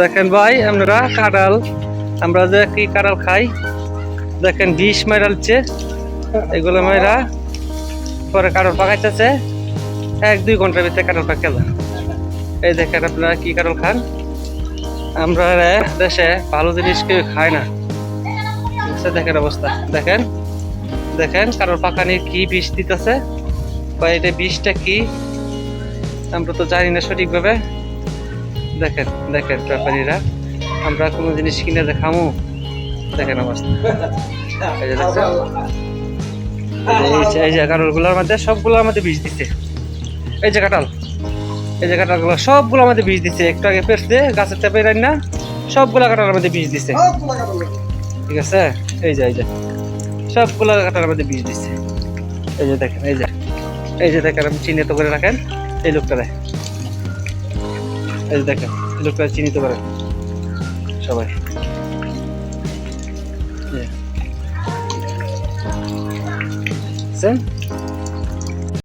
দেখেন ভাই, আমরা কাঁঠাল। আমরা যে কি কাঁঠাল খাই? দেখেন, বিষ মারালছে এগুলো মেয়েরা পরে কাঁঠাল পাকাইতেছে। এক, দুই ঘণ্টার ভিতরে কাঁঠাল পাকে এই দেখেন আপনারা কি কাঁঠাল খান? আমরা দেশে ভালো জিনিস কেউ খায় না। বুঝছে দেখেন অবস্থা। দেখেন দেখেন কারোর পাকানি কি বিষ দিতেছে। বা এটা বিষটা কি? আমরা তো জানি না সঠিকভাবে। দেখেন দেখেন ব্যাপারীরা, আমরা কোনো জিনিস কিনে যে খামু দেখেন অবস্থা। এই যে কাঁঠালগুলোর মধ্যে সবগুলোর মধ্যে বিষ দিচ্ছে এই যে কাঁঠাল, এই যে কাঁঠালগুলো সবগুলোর মধ্যে বিষ দিচ্ছে একটু আগে পেরছে গাছের চাপে রান না, সবগুলো কাঁঠালের মধ্যে বিষ দিচ্ছে ঠিক আছে? এই যে এই যে। সবগুলো কাঁঠালের মধ্যে বিষ দিচ্ছে এই যে দেখেন, এই যে। এই যে দেখেন আপনি চিহ্নিত করে রাখেন। এই লোকটারে এই যে দেখেন এই লোকটা চিহ্নিত করেন সবাই এই যে। দেখছেন?